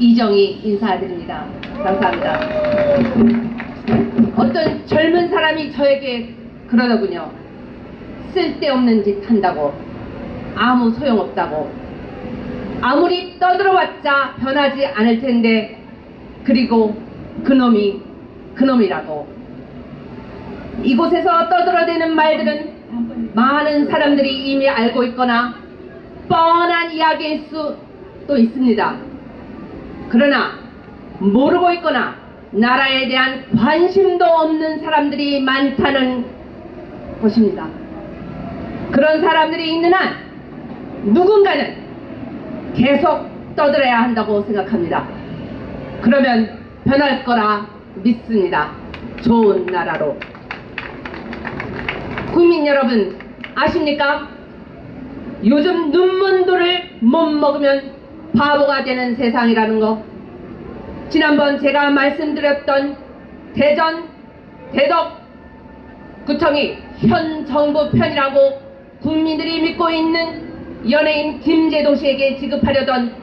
이정희 인사드립니다. 감사합니다. 어떤 젊은 사람이 저에게 그러더군요. 쓸데없는 짓 한다고 아무 소용없다고 아무리 떠들어봤자 변하지 않을 텐데 그리고 그놈이 그놈이라고 이곳에서 떠들어대는 말들은 많은 사람들이 이미 알고 있거나 뻔한 이야기일 수도 있습니다. 그러나 모르고 있거나 나라에 대한 관심도 없는 사람들이 많다는 것입니다. 그런 사람들이 있는 한 누군가는 계속 떠들어야 한다고 생각합니다. 그러면 변할 거라 믿습니다. 좋은 나라로. 국민 여러분, 아십니까? 요즘 눈먼도를 못 먹으면 바보가 되는 세상이라는 거. 지난번 제가 말씀드렸던 대전, 대덕, 구청이 현 정부 편이라고 국민들이 믿고 있는 연예인 김재동 씨에게 지급하려던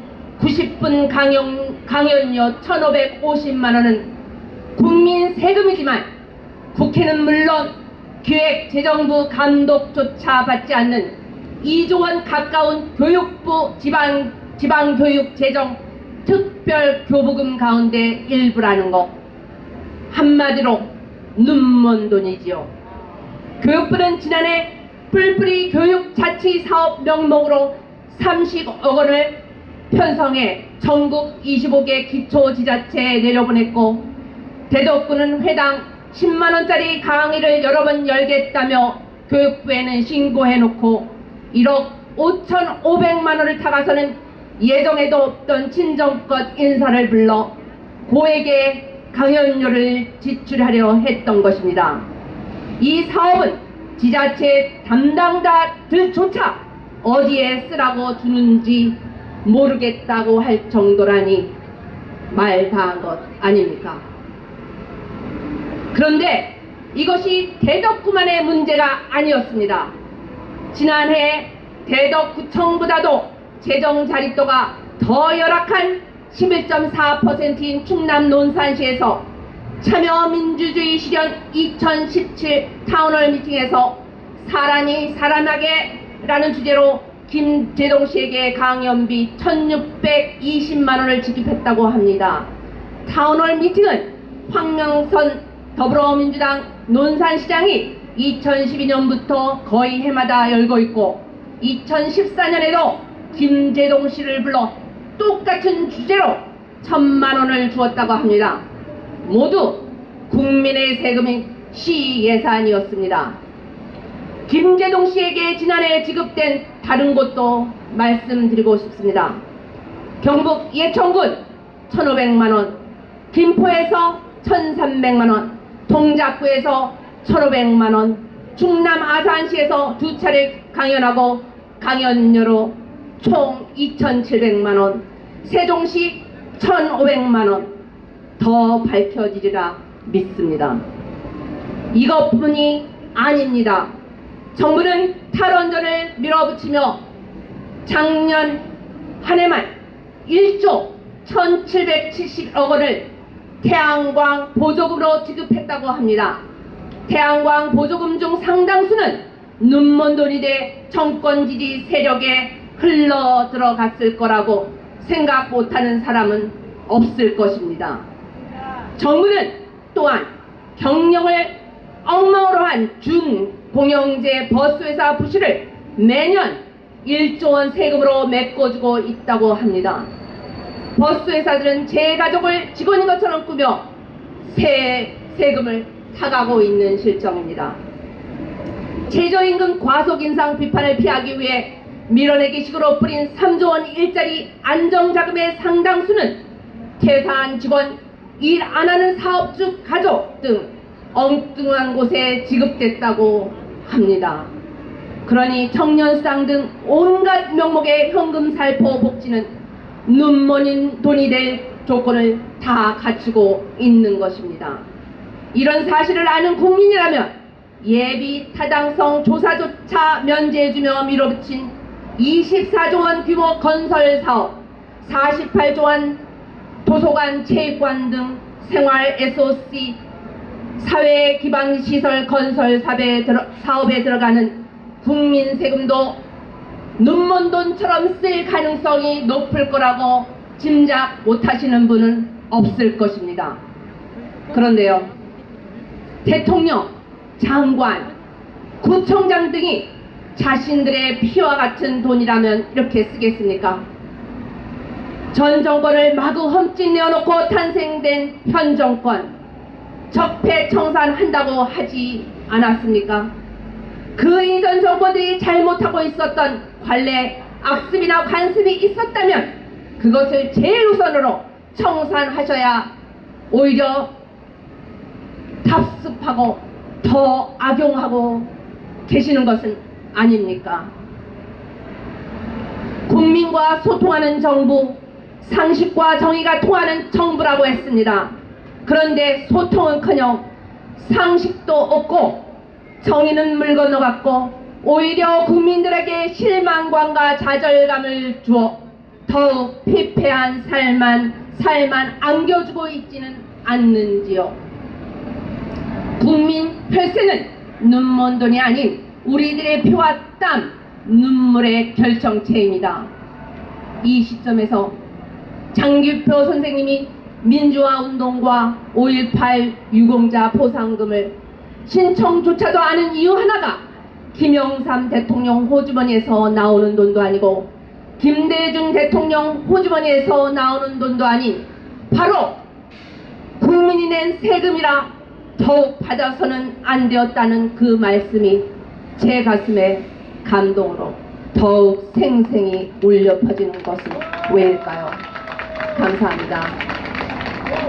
90분 강연, 강연료 1,550만원은 국민 세금이지만 국회는 물론 기획재정부 감독조차 받지 않는 2조 원 가까운 교육부 지방, 지방교육 재정 특별교부금 가운데 일부라는 것. 한마디로 눈먼 돈이지요. 교육부는 지난해 뿔뿔이 교육 자치 사업 명목으로 30억 원을 편성해 전국 25개 기초 지자체에 내려보냈고 대덕구는 회당 10만 원짜리 강의를 여러 번 열겠다며 교육부에는 신고해놓고 1억 5,500만 원을 타가서는 예정에도 없던 친정껏 인사를 불러 고액의 강연료를 지출하려 했던 것입니다. 이 사업은 지자체 담당자들조차 어디에 쓰라고 주는지 모르겠다고 할 정도라니 말 다한 것 아닙니까? 그런데 이것이 대덕구만의 문제가 아니었습니다. 지난해 대덕구청보다도 재정 자립도가 더 열악한 11.4%인 충남 논산시에서 참여민주주의 실현 2017 타운홀 미팅에서 사람이 살아나게 라는 주제로 김재동 씨에게 강연비 1620만원을 지급했다고 합니다. 타운홀 미팅은 황명선 더불어민주당 논산시장이 2012년부터 거의 해마다 열고 있고 2014년에도 김재동 씨를 불러 똑같은 주제로 천만 원을 주었다고 합니다. 모두 국민의 세금인 시 예산이었습니다. 김재동 씨에게 지난해 지급된 다른 곳도 말씀드리고 싶습니다. 경북 예천군 1,500만 원, 김포에서 1,300만 원, 동작구에서 1,500만 원, 충남 아산시에서 두 차례 강연하고 강연료로 총 2,700만 원, 세종시 1,500만 원 더 밝혀지리라 믿습니다. 이것뿐이 아닙니다. 정부는 탈원전을 밀어붙이며 작년 한 해만 1조 1,770억 원을 태양광 보조금으로 지급했다고 합니다. 태양광 보조금 중 상당수는 눈먼 돈이 돼 정권 지지 세력에 흘러 들어갔을 거라고 생각 못하는 사람은 없을 것입니다. 정부는 또한 경영을 엉망으로 한 준공영제 버스회사 부실을 매년 1조 원 세금으로 메꿔주고 있다고 합니다. 버스회사들은 제 가족을 직원인 것처럼 꾸며 새 세금을 타가고 있는 실정입니다. 최저임금 과속 인상 비판을 피하기 위해 밀어내기 식으로 뿌린 3조 원 일자리 안정자금의 상당수는 퇴사한 직원, 일 안 하는 사업주 가족 등 엉뚱한 곳에 지급됐다고 합니다. 그러니 청년수당 등 온갖 명목의 현금 살포 복지는 눈먼인 돈이 될 조건을 다 갖추고 있는 것입니다. 이런 사실을 아는 국민이라면 예비 타당성 조사조차 면제해주며 밀어붙인 24조 원 규모 건설 사업, 48조 원 도서관, 체육관 등 생활 SOC 사회 기반 시설 건설 사업에, 들어, 사업에 들어가는 국민 세금도 눈먼 돈처럼 쓸 가능성이 높을 거라고 짐작 못하시는 분은 없을 것입니다. 그런데요, 대통령, 장관, 구청장 등이 자신들의 피와 같은 돈이라면 이렇게 쓰겠습니까? 전 정권을 마구 험짓내어 놓고 탄생된 현 정권 적폐청산한다고 하지 않았습니까? 그 이전 정권들이 잘못하고 있었던 관례, 악습이나 관습이 있었다면 그것을 제일 우선으로 청산하셔야 오히려 답습하고 더 악용하고 계시는 것은 아닙니까? 국민과 소통하는 정부, 상식과 정의가 통하는 정부라고 했습니다. 그런데 소통은커녕 상식도 없고 정의는 물 건너갔고 오히려 국민들에게 실망감과 좌절감을 주어 더욱 피폐한 삶만 삶만 안겨주고 있지는 않는지요. 국민 혈세는 눈먼 돈이 아닌 우리들의 피와 땀, 눈물의 결정체입니다. 이 시점에서 장규표 선생님이 민주화 운동과 5.18 유공자 보상금을 신청조차도 않은 이유 하나가 김영삼 대통령 호주머니에서 나오는 돈도 아니고 김대중 대통령 호주머니에서 나오는 돈도 아닌 바로 국민이 낸 세금이라 더욱 받아서는 안 되었다는 그 말씀이 제 가슴에 감동으로 더욱 생생히 울려 퍼지는 것은 왜일까요? 감사합니다.